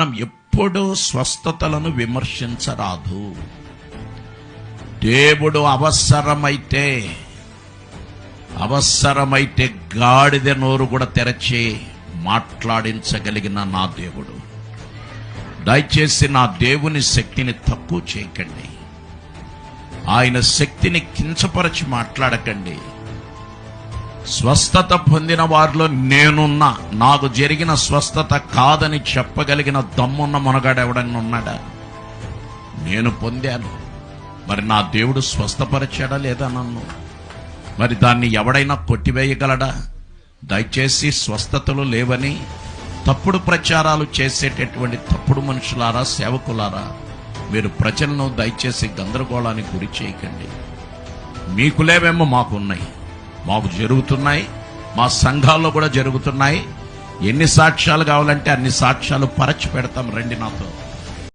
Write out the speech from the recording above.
మనం ఎప్పుడూ స్వస్థతలను విమర్శించరాదు. దేవుడు అవసరమైతే అవసరమైతే గాడిద నోరు కూడా తెరచి మాట్లాడించగలిగిన నా దేవుడు. దయచేసి నా దేవుని శక్తిని తక్కువ చేయకండి. ఆయన శక్తిని కించపరచి మాట్లాడకండి. స్వస్థత పొందిన వారిలో నేనున్నా. నాకు జరిగిన స్వస్థత కాదని చెప్పగలిగిన దమ్మున్న మునగాడు ఎవడన్నా ఉన్నాడా? నేను పొందాను. మరి నా దేవుడు స్వస్థపరిచాడా లేదా నన్ను? మరి దాన్ని ఎవడైనా కొట్టివేయగలడా? దయచేసి స్వస్థతలు లేవని తప్పుడు ప్రచారాలు చేసేటటువంటి తప్పుడు మనుషులారా సేవకులారా మీరు ప్రజలను దయచేసి గందరగోళానికి గురి చేయకండి. మీకు లేవేమో మాకున్నాయి. మాకు జరుగుతున్నాయి మా సంఘాల్లో కూడా జరుగుతున్నాయి. ఎన్ని సాక్ష్యాలు కావాలంటే అన్ని సాక్ష్యాలు పరచి పెడతాం రండి నాతో.